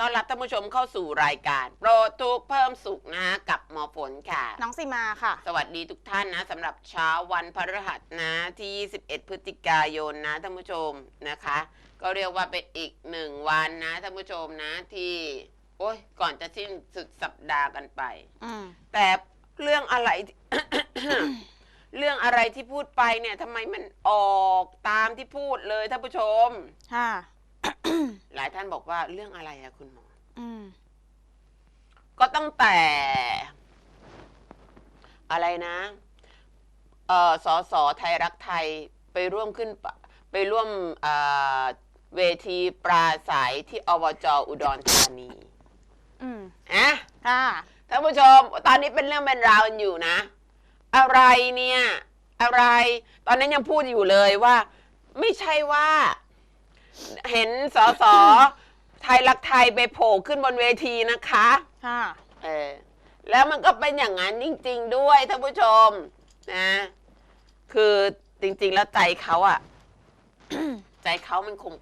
ต้อนรับท่านผู้ชมเข้าสู่รายการ โปรดทุกข์เพิ่มสุขนะกับหมอฝนค่ะ น้องซีมาค่ะ สวัสดีทุกท่านนะสำหรับเช้าวันพฤหัสนะที่ 21 พฤศจิกายนนะท่านผู้ชมนะคะ ก็เรียกว่าเป็นอีกหนึ่งวันนะท่านผู้ชมนะที่ โอ้ยก่อนจะสิ้นสุดสัปดาห์กันไป อืมแต่เรื่องอะไรที่เรื่องอะไรที่พูดไปเนี่ยทำไมมันออกตามที่พูดเลยท่านผู้ชม ค่ะ หลายท่านบอกว่าเรื่องอะไรอะคุณหมอ อืม ก็ตั้งแต่ อะไรนะ เอ่อสอสอไทยรักไทยไปร่วมขึ้นปะไปร่วมเอ่อเวทีปราศัยที่อบจอุดรธานีอืมอะค่ะท่านผู้ชม ตอนนี้เป็นเรื่องเป็นราวกันอยู่นะ อะไรเนี่ย อะไร ตอนนั้นยังพูดอยู่เลยว่า ไม่ใช่ว่า เห็นสอสอไทยรักไทยไปโผล่ขึ้นบนเวทีนะคะ ค่ะ เออ แล้วมันก็เป็นอย่างนั้นจริง ๆ ด้วยท่านผู้ชม นะ คือจริง ๆ แล้วใจเขาอะ ใจเขามันคง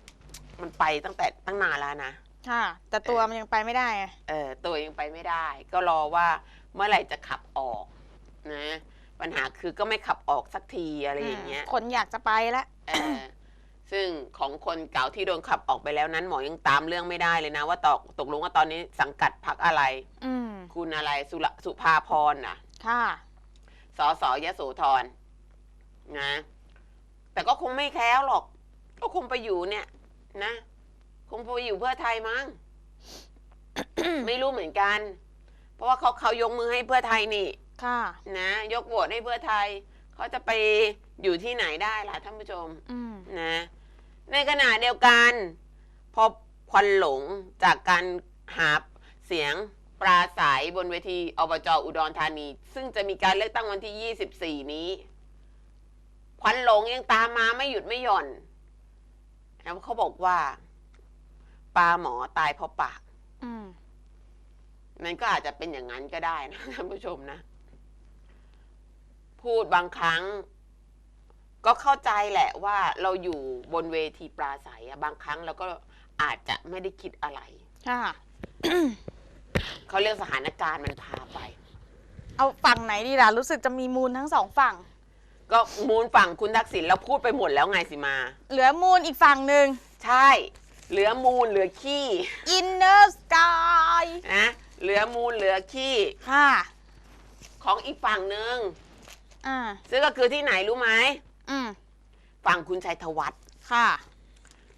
มันไปตั้งแต่ตั้งนานแล้วนะ ค่ะ แต่ตัวมันยังไปไม่ได้ไงเออตัวยังไปไม่ได้ ก็รอว่าเมื่อไหร่จะขับออก นะ ปัญหาคือก็ไม่ขับออกสักทีอะไรอย่างเงี้ย คนอยากจะไปแล้วเออ ซึ่งของคนเก่าที่โดนขับออกไปแล้วนั้นหมอยังตามเรื่องไม่ได้เลยนะ ว่าตกตกลงว่าตอนนี้สังกัดพักอะไร อืมคุณอะไรสุรสุภาพรน่ะ ค่ะ สอสอยโสธรนะ แต่ก็คงไม่แคล้วหรอก ก็คงไปอยู่เนี่ย นะ คงไปอยู่เพื่อไทยมั้ง ไม่รู้เหมือนกัน เพราะว่าเขาเขายกมือให้เพื่อไทยนี่ ค่ะ นะ ยกโหวตให้เพื่อไทย เขาจะไปอยู่ที่ไหนได้ล่ะท่านผู้ชม อืม นะในขณะเดียวกันพอควันหลงจากการหาเสียงปราศัยบนเวทีอบจอุดรธานี ซึ่งจะมีการเลือกตั้งวันที่ 24 นี้ควันหลงยังตามมาไม่หยุดไม่หย่อนแล้วเขาบอกว่าปลาหมอตายเพราะปากอืมมันก็อาจจะเป็นอย่างนั้นก็ได้นะท่านผู้ชมนะ พูดบางครั้ง ก็เข้าใจแหละว่าเราอยู่บนเวทีปราศัยอะบางครั้งเราก็อาจจะไม่ได้คิดอะไร ค่ะ เขาเรียกสถานการณ์มันพาไป เอาฝั่งไหนดีล่ะ รู้สึกจะมีมูลทั้งสองฝั่ง ก็มูลฝั่งคุณทักษิณเราพูดไปหมดแล้วไงสิมา เหลือมูลอีกฝั่งหนึ่งใช่ เหลือมูลเหลือขี้ Inner Sky นะเหลือมูลเหลือขี้ ค่ะ ของอีกฝั่งหนึ่งอ่าซึ่งก็คือที่ไหนรู้ไหม อืมฝั่งคุณชัยธวัฒน์ค่ะ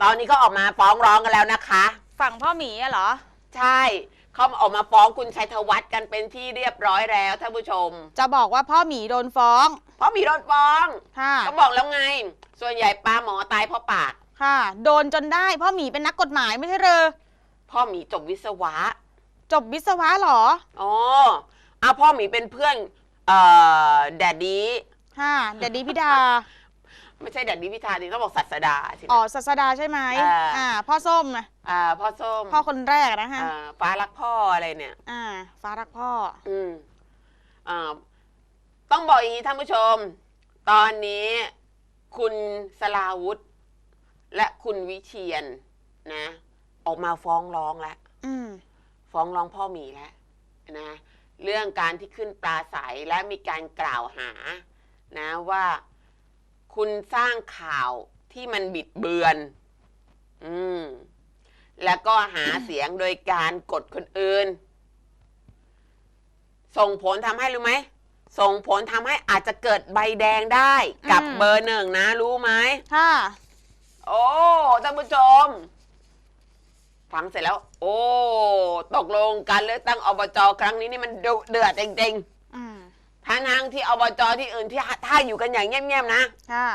ตอนนี้ก็ออกมาฟ้องร้องกันแล้วนะคะ ฝั่งพ่อหมีอะเหรอ ใช่เขาออกมาฟ้องคุณชัยธวัฒน์กันเป็นที่เรียบร้อยแล้วท่านผู้ชม จะบอกว่าพ่อหมีโดนฟ้อง เพราะมีโดนฟ้องค่ะ ก็บอกแล้วไง ส่วนใหญ่ปลาหมอตายเพราะปาก ค่ะ โดนจนได้ พ่อหมีเป็นนักกฎหมายไม่ใช่เหรอ พ่อหมีจบวิศวะ จบวิศวะเหรอ อ๋อเอาพ่อหมีเป็นเพื่อน เอ่อแดดดี้ค่ะ เดดดีพิดา ไม่ใช่แดดดี้พิธาดิต้องบอกศาสดาใช่ไหม อ๋อศาสดาใช่ไหมอ่า อ่า พ่อส้มนะอ่าพ่อส้มพ่อคนแรกนะฮะอ่าฟ้ารักพ่ออะไรเนี่ย อ่า ฟ้ารักพ่อ อืมอ่าต้องบอกอย่างนี้ท่านผู้ชม ตอนนี้ คุณสลาวุธ และคุณวิเชียนนะ ออกมาฟ้องร้องแล้ว อืม ฟ้องร้องพ่อหมีแล้วนะเรื่องการที่ขึ้นปลาใสและมีการกล่าวหา นะว่า คุณสร้างข่าวที่มันบิดเบือน อืม แล้วก็หาเสียงโดยการกดคนอื่น ส่งผลทำให้รู้ไหม ส่งผลทำให้อาจจะเกิดใบแดงได้กับอืม เบอร์หนึ่งนะ รู้ไหม ค่ะ โอ้ท่านผู้ชม ฟังเสร็จแล้ว โอ้ ตกลงการเลือกตั้งอบจครั้งนี้นี่มันดุเดือดจริงอืมๆ ทั้งทางๆที่อบจที่อื่นที่ถ้าอยู่กันอย่างเงียบๆนะค่ะ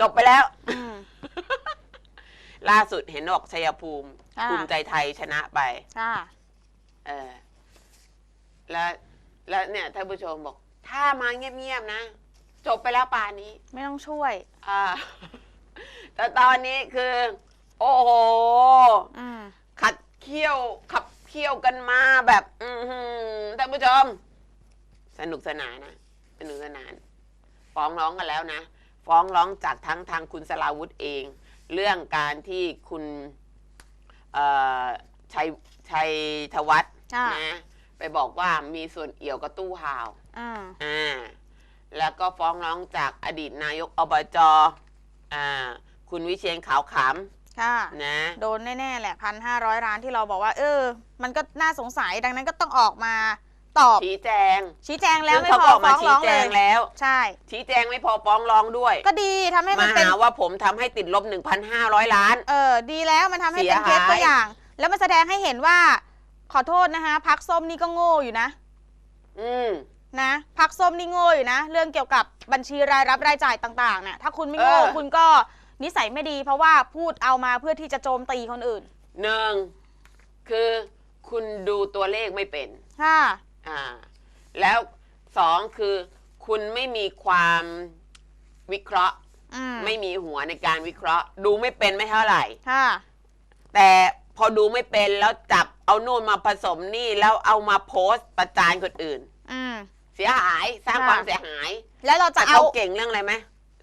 จบไปแล้ว อืม ล่าสุดเห็นบอกชัยภูมิ ค่ะ ภูมิใจไทยชนะไป ค่ะ เออ แล้ว แล้วเนี่ยท่านผู้ชมบอก ถ้ามาเงียบๆนะ จบไปแล้วป่านนี้ ไม่ต้องช่วย อ่า แต่ตอนนี้คือ โอ้โห อืมขัดเคี่ยวขับเคี่ยวกันมาแบบ อือหือท่านผู้ชม สนุกสนานนะสนุกสนาน ฟ้องร้องกันแล้วนะ ฟ้องร้องจากทั้งทางคุณสลาวุธเอง เรื่องการที่คุณเอ่อชัยชัยธวัฒน์ค่ะนะไปบอกว่ามีส่วนเอี่ยวกับตู้ห่าวอ่าอ่าแล้วก็ฟ้องร้องจากอดีตนายกอบจอ่าคุณวิเชียนขาวขค่ะำนะโดนแน่ ๆ แหละพันห้าร้อยล้านที่เราบอกว่า เออ มันก็น่าสงสัยดังนั้นก็ต้องออกมา ตอบ ชี้แจงชี้แจงแล้วซึ่งไม่เขาพก็อออกมาฟ้องชี้ร้องแจเลยงแล้ว ใช่ ชี้แจงไม่พอฟ้องร้องด้วย ก็ดีทำให้มามันเป็น หาว่าผมทำให้ติดลบ 1,500 ล้าน เออดีแล้วมันทำให้เป็นเสียเคหายสตัวอย่าง แล้วมันแสดงให้เห็นว่า ขอโทษนะคะพักส้มนี่ก็โง่อยู่นะ อืม นะพักส้มนี่โง่อยู่นะ เรื่องเกี่ยวกับบัญชีรายรับรายจ่ายต่างๆเนี่ยถ้าคุณไม่โง่เออ คุณก็นิสัยไม่ดี เพราะว่าพูดเอามาเพื่อที่จะโจมตีคนอื่นหนึ่งคือคุณดูตัวเลขไม่เป็น ค่ะ อ่าแล้วสองคือคุณไม่มีความวิเคราะห์ อืมไม่มีหัวในการวิเคราะห์ ดูไม่เป็นไม่เท่าไหร่ ค่ะ แต่พอดูไม่เป็นแล้วจับเอานู่นมาผสมนี่แล้วเอามาโพสต์ประจานคนอื่น อืม เสียหายสร้างค่ะ ความเสียหายแล้วเราจะแต่เอา เขาเก่งเรื่องอะไรไหม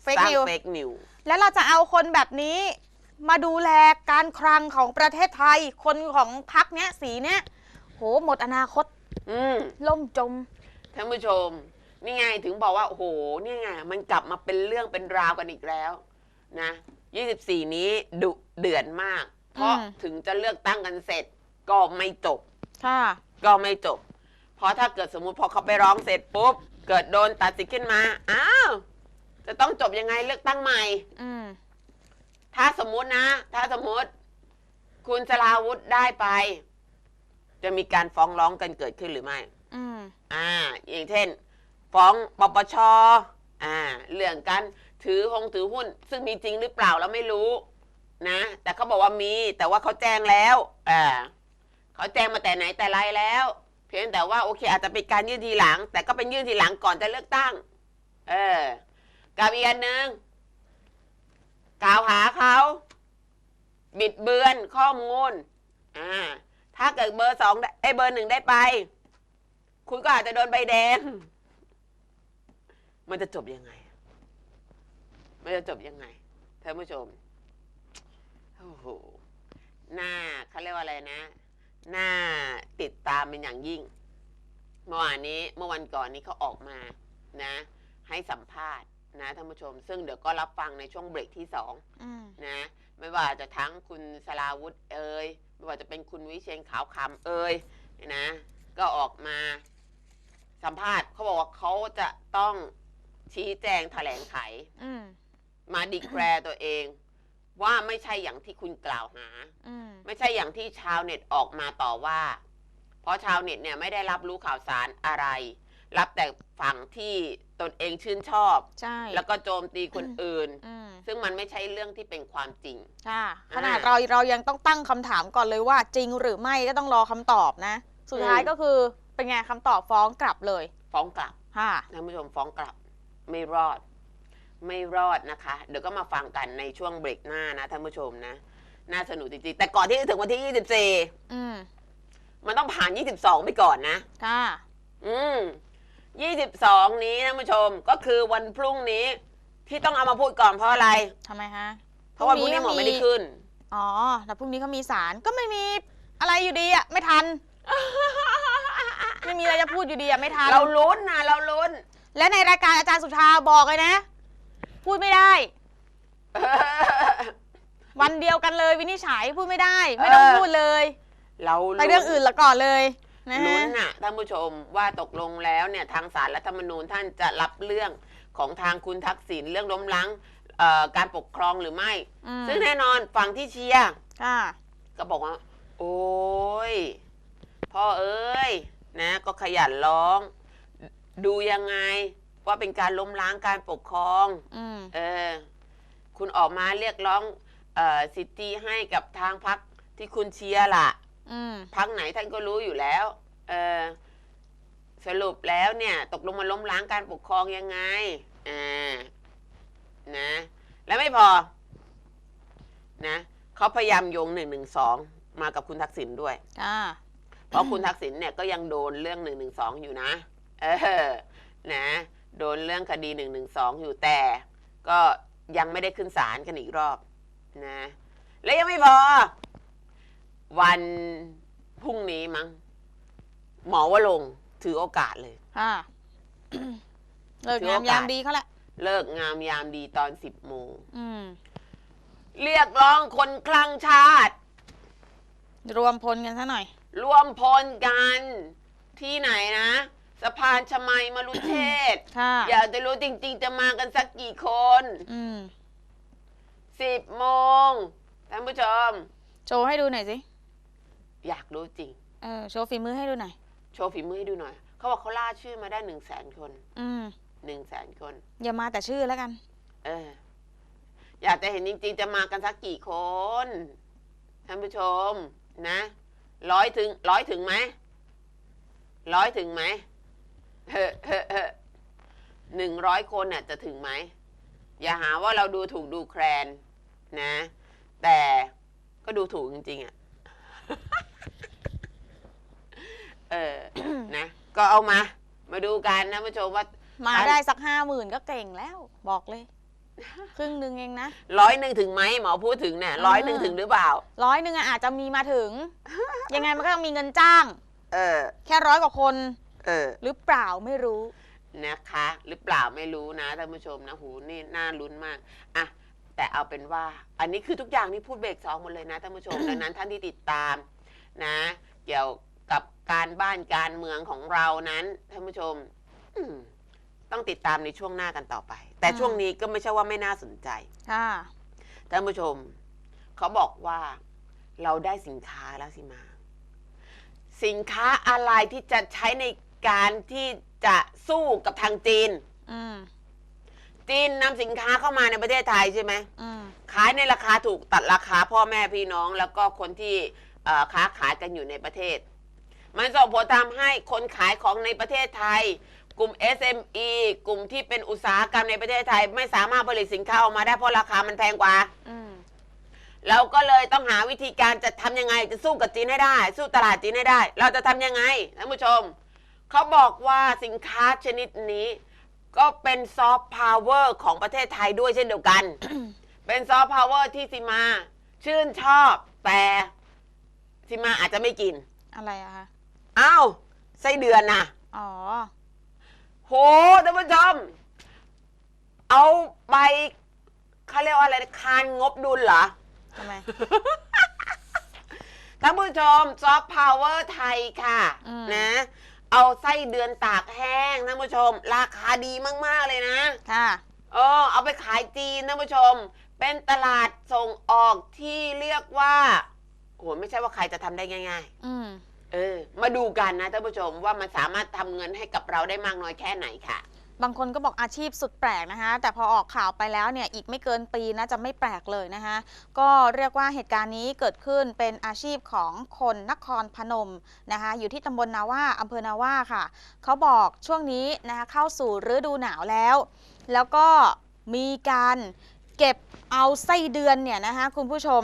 Fake สร้าง news เฟกนิว แล้วเราจะเอาคนแบบนี้ มาดูแลการคลังของประเทศไทย คนของพักเนี้ยสีเนี้ยโหหมดอนาคต อืมล่มจม ท่านผู้ชม นี่ไงถึงบอกว่า โอ้โห นี่ไง มันกลับมาเป็นเรื่องเป็นราวกันอีกแล้วนะ24 นี้ดุเดือดมาก เพราะอืม ถึงจะเลือกตั้งกันเสร็จ ก็ไม่จบ ค่ะ ก็ไม่จบ เพราะถ้าเกิดสมมุติพอเขาไปร้องเสร็จปุ๊บ เกิดโดนตัดสิทธิ์ขึ้นมา อ้าว จะต้องจบยังไงเลือกตั้งใหม่ อืม ถ้าสมมุตินะ ถ้าสมมุติ คุณสลาวุธได้ไป จะมีการฟ้องร้องกันเกิดขึ้นหรือไม่อืมอ่า อย่างเช่น ฟ้องปปชอ่า เรื่องการถือหงถือหุ้น ซึ่งมีจริงหรือเปล่าเราไม่รู้นะ แต่เขาบอกว่ามี แต่ว่าเขาแจ้งแล้วอ่าเขาแจ้งมาแต่ไหนแต่ไรแล้ว เพียงแต่ว่าโอเค อาจจะเป็นการยื่นทีหลัง แต่ก็เป็นยื่นทีหลังก่อนจะเลือกตั้ง เออกับอีกอันหนึ่งกล่าวหาเขาบิดเบือนข้อมูล อ่า ถ้าเกิดเบอร์สองได้เอ้ยเบอร์หนึ่งได้ไป คุณก็อาจจะโดนใบแดง มันจะจบยังไง มันจะจบยังไงท่านผู้ชมโอ้โหหน้าเขาเรียกว่าอะไรนะหน้าติดตามเป็นอย่างยิ่ง เมื่อวานนี้เมื่อวันก่อนนี้เขาออกมานะ ให้สัมภาษณ์นะท่านผู้ชม ซึ่งเดี๋ยวก็รับฟังในช่วงเบรกที่สองอืมนะ ไม่ว่าจะทั้งคุณสลาวุธเอ่ย ไม่ว่าจะเป็นคุณวิเชียนขาวคำเอ่ยเนี่ยนะ ก็ออกมาสัมภาษณ์เขาบอกว่าเขาจะต้องชี้แจงแถลงไข อืมมาดีแคลร์ตัวเอง ว่าไม่ใช่อย่างที่คุณกล่าวหา อืมไม่ใช่อย่างที่ชาวเน็ตออกมาต่อว่า เพราะชาวเน็ตเนี่ยไม่ได้รับรู้ข่าวสารอะไร รับแต่ฝั่งที่ตนเองชื่นชอบ ใช่แล้วก็โจมตีคนอื่น อืมซึ่งมันไม่ใช่เรื่องที่เป็นความจริง ค่ะอ่าขนาดเราเรายังต้องตั้งคำถามก่อนเลยว่า จริงหรือไม่ก็ต้องรอคำตอบนะ สุดท้ายอืม ก็คือเป็นไงคำตอบฟ้องกลับเลยฟ้องกลับค่ะ ท่านผู้ชมฟ้องกลับ ไม่รอด ไม่รอดนะคะ เดี๋ยวก็มาฟังกันในช่วงเบรกหน้านะท่านผู้ชมนะ น่าสนุกจริงๆ แต่ก่อนที่จะถึงวันที่ อืม24 มันต้องผ่าน 22 ไปก่อนนะ ค่ะ อืม 22 นี้ท่านผู้ชมก็คือวันพรุ่งนี้ที่ต้องเอามาพูดก่อนเพราะอะไร ทำไมฮะเพราะวันพรุ่งนี้หมอไม่ได้ขึ้น อ๋อแต่พรุ่งนี้เขามีสารก็ไม่มีอะไรอยู่ดีอะไม่ทัน ไม่มีอะไรจะพูดอยู่ดีอะไม่ทันเราลุ้นนะเราลุ้น และในรายการอาจารย์สุชาบอกเลยนะ พูดไม่ได้ วันเดียวกันเลยวินิจฉัยพูดไม่ได้ ไม่ต้องเออ พูดเลย เราไปเรื่องอื่นละก่อนเลย นะลุ้ฮะนน่ะท่านผู้ชมว่าตกลงแล้วเนี่ยทางสารรัฐธรรมนูญท่านจะรับเรื่องของทางคุณทักษิณเรื่องล้มล้างเอ่อการปกครองหรือไม่ อืมซึ่งแน่นอนฝั่งที่เชียร์ค่ะ ก็บอกว่า โอ้ย พ่อเอ้ย นะ ก็ขยันร้อง ดูยังไง ว่าเป็นการล้มล้างการปกครอง อืม เออ คุณออกมาเรียกร้องเออสิทธิให้กับทางพักที่คุณเชียร์ล่ะ อืมพักไหนท่านก็รู้อยู่แล้ว เออสรุปแล้วเนี่ย ตกลงมันล้มล้างการปกครองยังไงอ่านะ แล้วไม่พอ นะเขาพยายามโยงหนึ่งหนึ่งสองมากับคุณทักษิณด้วยค่ะเพราะคุณทักษิณเนี่ยก็ยังโดนเรื่องหนึ่งหนึ่งสองอยู่นะ เออ นะ โดนเรื่องคดีหนึ่งหนึ่งสองอยู่แต่ ก็ยังไม่ได้ขึ้นศาลกันอีกรอบ นะ แล้วยังไม่พอ วันพรุ่งนี้มั้งหมอวรงค์ถือโอกาสเลยค่ะเลิกถือโอกาสงามยามดีเขาแหละ เลิกงามยามดีตอนสิบโมงอืม เรียกร้องคนคลั่งชาติ รวมพลกันซะหน่อย รวมพลกันที่ไหนนะสะพานชมัยมรุเทศ ค่ะ อยากจะรู้จริง ๆ จะมากันสักกี่คนอืม สิบโมงท่านผู้ชม โชว์ให้ดูหน่อยสิ อยากรู้จริง เออโชว์ฝีมือให้ดูหน่อย โชว์ฝีมือให้ดูหน่อย เขาบอกเขาล่าชื่อมาได้หนึ่งแสนคนอืมหนึ่งแสนคน อย่ามาแต่ชื่อแล้วกัน เออ อยากจะเห็นจริงๆ จะมากันสักกี่คนท่านผู้ชม นะร้อยถึงร้อยถึงไหมร้อยถึงไหมเฮ้อเฮ้อเฮ้อหนึ่งร้อยคนน่ะจะถึงไหม อย่าหาว่าเราดูถูกดูแคลนนะ แต่ก็ดูถูกจริงๆอะ เออ นะ ก็เอามา มาดูกันนะผู้ชมว่า มาอันได้สักห้าหมื่นก็เก่งแล้วบอกเลย ครึ่งหนึ่งเองนะร้อยหนึ่งถึงไหมหมอพูดถึงเนี่ยเออร้อยหนึ่งถึงหรือเปล่า ร้อยหนึ่งอะอาจจะมีมาถึง ยังไงมันก็ต้องมีเงินจ้าง เออ แค่ร้อยกว่าคน เออ หรือเปล่าไม่รู้นะคะ หรือเปล่าไม่รู้นะท่านผู้ชมนะหูนี่น่าลุ้นมากอะแต่เอาเป็นว่า อันนี้คือทุกอย่างนี่พูดเบรกสองหมดเลยนะท่านผู้ชมดังนั้นท่านที่ติดตามนะ เกี่ยว กับการบ้านการเมืองของเรานั้นท่านผู้ชมอืมต้องติดตามในช่วงหน้ากันต่อไป แต่อืมช่วงนี้ก็ไม่ใช่ว่าไม่น่าสนใจค่ะท่านผู้ชม เขาบอกว่าเราได้สินค้าแล้วสิมา สินค้าอะไรที่จะใช้ในการที่จะสู้กับทางจีนอืมจีนนำสินค้าเข้ามาในประเทศไทยใช่ไหมอืมขายในราคาถูกตัดราคาพ่อแม่พี่น้อง แล้วก็คนที่เอ่อค้าขายกันอยู่ในประเทศ มันส่งผลทำให้คนขายของในประเทศไทย กลุ่ม SME กลุ่มที่เป็นอุตสาหกรรมในประเทศไทย ไม่สามารถผลิตสินค้าออกมาได้เพราะราคามันแพงกว่า อืม เราก็เลยต้องหาวิธีการจะทำยังไงจะสู้กับจีนให้ได้ สู้ตลาดจีนให้ได้ เราจะทำยังไงท่านผู้ชม เขาบอกว่าสินค้าชนิดนี้ ก็เป็นซอฟต์พาวเวอร์ของประเทศไทยด้วยเช่นเดียวกัน เป็นซอฟต์พาวเวอร์ที่ซิมา ชื่นชอบแต่ซิมาอาจจะไม่กิน อะไรอะคะ อ้าวไส้เดือนนะอ๋อ โหท่านผู้ชม เอาไปเขาเรียกว่าอะไรนะคานงบดุลเหรอ ทำไม ท่านผู้ชมซอฟต์พาวเวอร์ไทยค่ะอืม นะ เอาไส้เดือนตากแห้งท่านผู้ชม ราคาดีมาก ๆ เลยนะ ค่ะ เออเอาไปขายจีนท่านผู้ชม เป็นตลาดส่งออกที่เรียกว่าโหไม่ใช่ว่าใครจะทำได้ง่าย อืมๆ เออ มาดูกันนะท่านผู้ชมว่ามันสามารถทำเงินให้กับเราได้มากน้อยแค่ไหนค่ะ บางคนก็บอกอาชีพสุดแปลกนะคะ แต่พอออกข่าวไปแล้วเนี่ยอีกไม่เกินปีนะจะไม่แปลกเลยนะคะ ก็เรียกว่าเหตุการณ์นี้เกิดขึ้นเป็นอาชีพของคนนครพนมนะคะ อยู่ที่ตำบลนาว่าอำเภอนาว่าค่ะ เขาบอกช่วงนี้นะคะเข้าสู่ฤดูหนาวแล้ว แล้วก็มีการเก็บเอาไส้เดือนเนี่ยนะคะคุณผู้ชม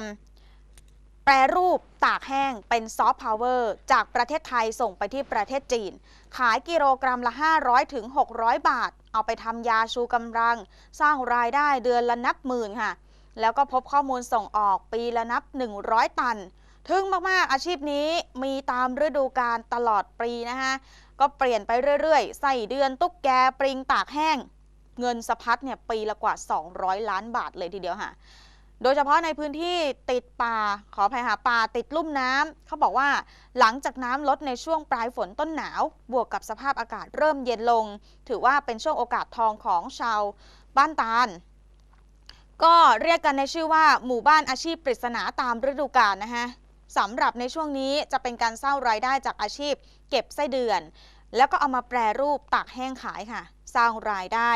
แปรรูปตากแห้งเป็นซอฟต์พาวเวอร์จากประเทศไทยส่งไปที่ประเทศจีน ขายกิโลกรัมละ 500ถึง600 บาท เอาไปทำยาชูกำลัง สร้างรายได้เดือนละนับหมื่นค่ะ แล้วก็พบข้อมูลส่งออกปีละนับ 100 ตัน ทึ่งมากๆอาชีพนี้มีตามฤดูกาลตลอดปีนะคะก็เปลี่ยนไปเรื่อยๆ ใส่เดือนตุ๊กแกปริงตากแห้ง เงินสะพัดเนี่ยปีละกว่า 200 ล้านบาทเลยทีเดียวค่ะ โดยเฉพาะในพื้นที่ติดป่าขออภัยค่ะป่าติดลุ่มน้ำเขาบอกว่าหลังจากน้ำลดในช่วงปลายฝนต้นหนาว บวกกับสภาพอากาศเริ่มเย็นลง ถือว่าเป็นช่วงโอกาสทองของชาวบ้านตาลก็เรียกกันในชื่อว่าหมู่บ้านอาชีพปริศนาตามฤดูกาลนะคะสำหรับในช่วงนี้จะเป็นการสร้างรายได้จากอาชีพ เก็บไส้เดือน แล้วก็เอามาแปรรูปตากแห้งขายค่ะ สร้างรายได้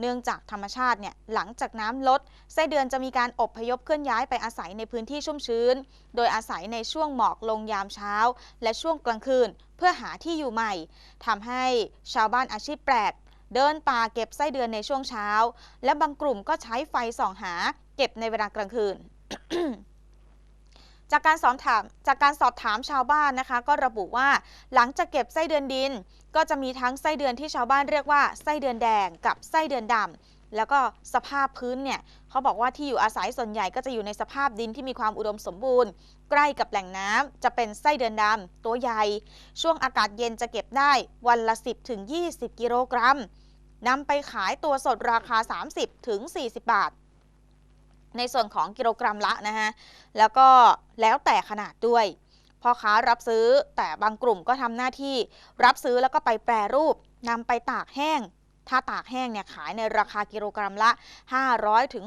เนื่องจากธรรมชาติเนี่ยหลังจากน้ำลดไส้เดือนจะมีการอบพยพเคลื่อนย้ายไปอาศัยในพื้นที่ชุ่มชื้น โดยอาศัยในช่วงหมอกลงยามเช้า และช่วงกลางคืน เพื่อหาที่อยู่ใหม่ทำให้ชาวบ้านอาชีพแปลกเดินป่าเก็บไส้เดือนในช่วงเช้า และบางกลุ่มก็ใช้ไฟส่องหา เก็บในเวลากลางคืน จากการสอบถามจากการสอบถามชาวบ้านนะคะ ก็ระบุว่าหลังจากเก็บไส้เดือนดิน ก็จะมีทั้งไส้เดือนที่ชาวบ้านเรียกว่าไส้เดือนแดงกับไส้เดือนดำแล้วก็สภาพพื้นเนี่ยเขาบอกว่าที่อยู่อาศัยส่วนใหญ่ก็จะอยู่ในสภาพดินที่มีความอุดมสมบูรณ์ ใกล้กับแหล่งน้ำจะเป็นไส้เดือนดำตัวใหญ่ ช่วงอากาศเย็นจะเก็บได้วันละ 10ถึง20 กิโลกรัมนำไปขายตัวสดราคา 30ถึง40 บาท ในส่วนของกิโลกรัมละนะฮะแล้วก็แล้วแต่ขนาดด้วยพ่อค้ารับซื้อแต่บางกลุ่มก็ทำหน้าที่รับซื้อแล้วก็ไปแปรรูปนำไปตากแห้ง ถ้าตากแห้งเนี่ยขายในราคากิโลกรัมละ 500ถึง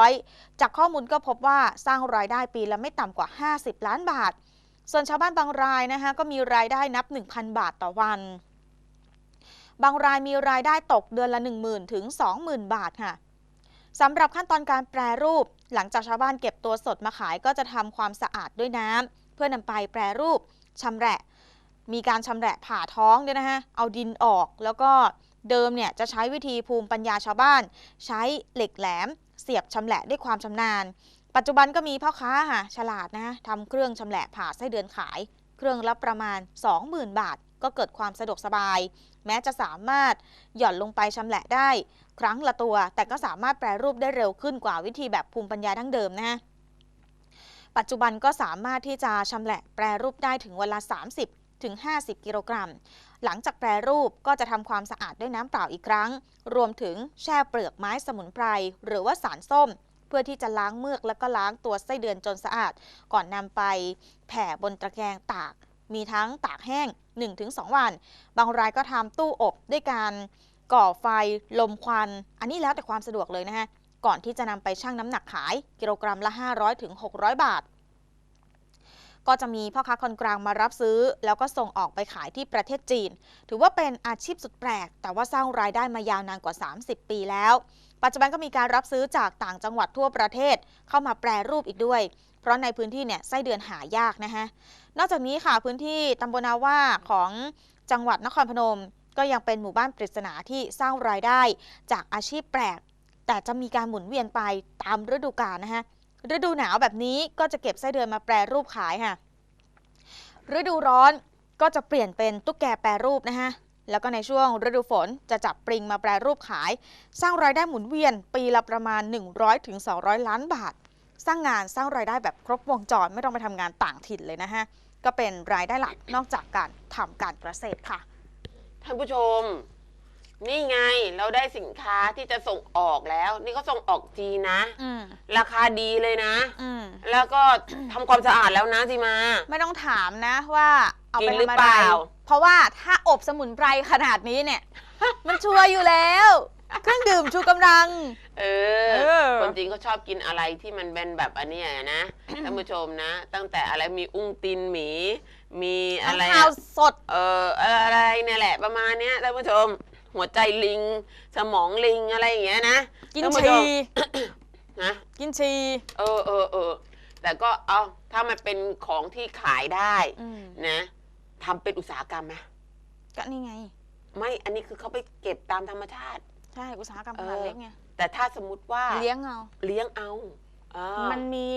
600 จากข้อมูลก็พบว่าสร้างรายได้ปีละไม่ต่ำกว่า 50 ล้านบาท ส่วนชาวบ้านบางรายนะคะก็มีรายได้นับ 1,000 บาทต่อวัน บางรายมีรายได้ตกเดือนละ 10,000 ถึง 20,000 บาทค่ะ สำหรับขั้นตอนการแปรรูป หลังจากชาวบ้านเก็บตัวสดมาขายก็จะทำความสะอาดด้วยน้ำเพื่อนำไปแปรรูปชำแหละ มีการชำแหละผ่าท้องด้วยนะฮะเอาดินออกแล้วก็เดิมเนี่ยจะใช้วิธีภูมิปัญญาชาวบ้าน ใช้เหล็กแหลม เสียบชำแหละด้วยความชำนาญ ปัจจุบันก็มีพ่อค้าค่ะฉลาดนะทำเครื่องชำแหละผ่าไส้เดือนขาย เครื่องละประมาณ 20,000 บาท ก็เกิดความสะดวกสบาย แม้จะสามารถหย่อนลงไปชำแหละได้ ครั้งละตัว แต่ก็สามารถแปรรูปได้เร็วขึ้นกว่าวิธีแบบภูมิปัญญาดั้งเดิมนะฮะปัจจุบันก็สามารถที่จะชำแหละแปรรูปได้ถึงวันละ 30 ถึง 50 กิโลกรัม หลังจากแปรรูปก็จะทำความสะอาดด้วยน้ำเปล่าอีกครั้ง รวมถึงแช่เปลือกไม้สมุนไพรหรือว่าสารส้ม เพื่อที่จะล้างเมือกแล้วก็ล้างตัวไส้เดือนจนสะอาด ก่อนนำไปแผ่บนตะแกรงตาก มีทั้งตากแห้ง 1-2 วัน บางรายก็ทำตู้อบด้วยการ ก่อไฟ ลมควัน อันนี้แล้วแต่ความสะดวกเลยนะฮะ ก่อนที่จะนำไปชั่งน้ำหนักขาย กิโลกรัมละ 500-600 บาท ก็จะมีพ่อค้าคนกลางมารับซื้อ แล้วก็ส่งออกไปขายที่ประเทศจีน ถือว่าเป็นอาชีพสุดแปลก แต่ว่าสร้างรายได้มายาวนานกว่า 30 ปีแล้ว ปัจจุบันก็มีการรับซื้อจากต่างจังหวัดทั่วประเทศ เข้ามาแปรรูปอีกด้วยเพราะในพื้นที่เนี่ยไส้เดือนหายากนะฮะนอกจากนี้ค่ะพื้นที่ตำบลนาว่าของจังหวัดนครพนม ก็ยังเป็นหมู่บ้านปริศนาที่สร้างรายได้ จากอาชีพแปลก แต่จะมีการหมุนเวียนไปตามฤดูกาลนะฮะฤดูหนาวแบบนี้ก็จะเก็บไส้เดือนมาแปรรูปขายค่ะ ฤดูร้อนก็จะเปลี่ยนเป็นตุ๊กแกแปรรูปนะฮะแล้วก็ในช่วงฤดูฝนจะจับปริงมาแปรรูปขาย สร้างรายได้หมุนเวียน ปีละประมาณ 100-200 ล้านบาท สร้างงานสร้างรายได้แบบครบวงจรไม่ต้องไปทำงานต่างถิ่นเลยนะฮะ ก็เป็นรายได้หลักนอกจากการทำการเกษตรค่ะ ท่านผู้ชม นี่ไงเราได้สินค้าที่จะส่งออกแล้ว นี่เขาส่งออกจีนนะ อืมราคาดีเลยนะ อืมแล้วก็ ทำความสะอาดแล้วนะจีมา ไม่ต้องถามนะว่าเอาไปกินหรือทำอะเปไรล่า เพราะว่าถ้าอบสมุนไพรขนาดนี้เนี่ย มันชัวร์อยู่แล้ว เครื่องดื่มชูกำลัง เอเอออ คนจีนก็ชอบกินอะไรที่มันเป็นแบบอันเนี้ยนะ ท่านผู้ชมนะ ตั้งแต่อะไรมีอุ้งตีนหมี มีอะไรข้าอะวสด เอออะไรเนี่ยแหละประมาณเนี้ยท่านผู้ชม หัวใจลิง สมองลิงอะไรอย่างเงี้ยนะกินท่าผู้ชีชมนะกินชี เออเออเออแต่ก็เอาถ้ามันเป็นของที่ขายได้อืมนะทำเป็นอุตสาหกรรมไหมก็นี่ไง ไม่อันนี้คือเขาไปเก็บตามธรรมชาติ ใช่อุตสาหกรรมขนาดเออเล็กไงแต่ถ้าสมมติว่าเลี้ยงเอา เลี้ยงเอาอ่ามันมี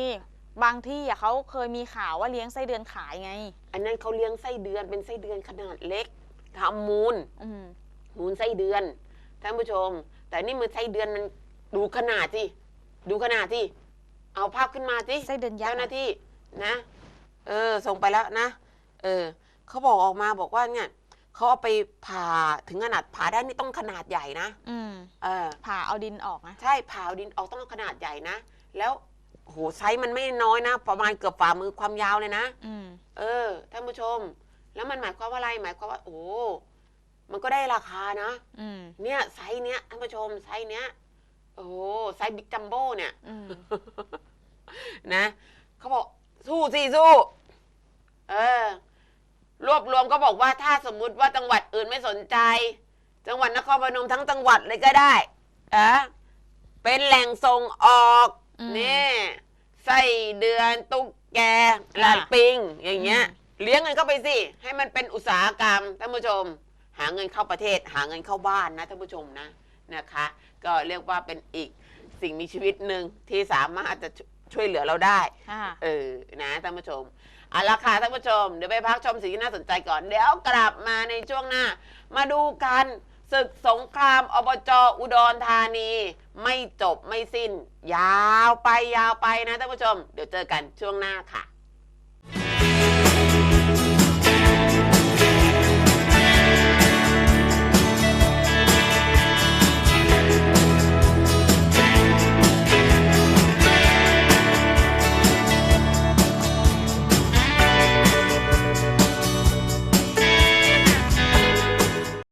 บางที่อะเขาเคยมีข่าวว่าเลี้ยงไส้เดือนขายไง อันนั้นเขาเลี้ยงไส้เดือนเป็นไส้เดือนขนาดเล็กทำมูลอืมมูลไส้เดือนท่านผู้ชม แต่นี่มันไส้เดือนมันดูขนาดสิดูขนาดสิเอาภาพขึ้นมาสิไส้เดือนยักเจ้าษ์หน้าอะที่นะ เออ ส่งไปแล้วนะ เออเขาบอกออกมาบอกว่าเนี่ยเขาเอาไปผ่าถึงขนาดผ่าได้นี่ต้องขนาดใหญ่นะอืมเออ ผ่าเอาดินออกนะ ใช่ผ่าเอาดินออกต้องเอาขนาดใหญ่นะ แล้ว โอ้โหไซส์มันไม่น้อยนะ ประมาณเกือบฝ่ามือความยาวเลยนะ อืม เออท่านผู้ชม แล้วมันหมายความว่าอะไรหมายความว่า โอ้มันก็ได้ราคานะ อืม เนี่ยไซส์เนี้ยท่านผู้ชมไซส์เนี้ยโอ้โหไซส์บิ๊กจัมโบ้เนี่ย อืม นะเขาบอกสู้สิสู้ เออ รวบรวมก็บอกว่าถ้าสมมุติว่าจังหวัดอื่นไม่สนใจ จังหวัดนครพนมทั้งจังหวัดเลยก็ได้อะเป็นแหล่งส่งออกอืม นี่ไส้เดือนตุ๊กแกลาดปิงอย่างเงี้ยอืมเลี้ยงเงินเข้าไปสิ ให้มันเป็นอุตสาหกรรมท่านผู้ชม หาเงินเข้าประเทศ หาเงินเข้าบ้านนะท่านผู้ชมนะนะคะ ก็เรียกว่าเป็นอีกสิ่งมีชีวิตหนึ่งที่สามารถจะช่วยเหลือเราได้ค่ะเออนะท่านผู้ชมเอาละค่ะท่านผู้ชมเดี๋ยวไปพักชมสิ่งที่น่าสนใจก่อน เดี๋ยวกลับมาในช่วงหน้า มาดูกัน ศึกสงครามอบจอุดรธานี ไม่จบไม่สิ้น ยาวไปยาวไปนะท่านผู้ชม เดี๋ยวเจอกันช่วงหน้าค่ะ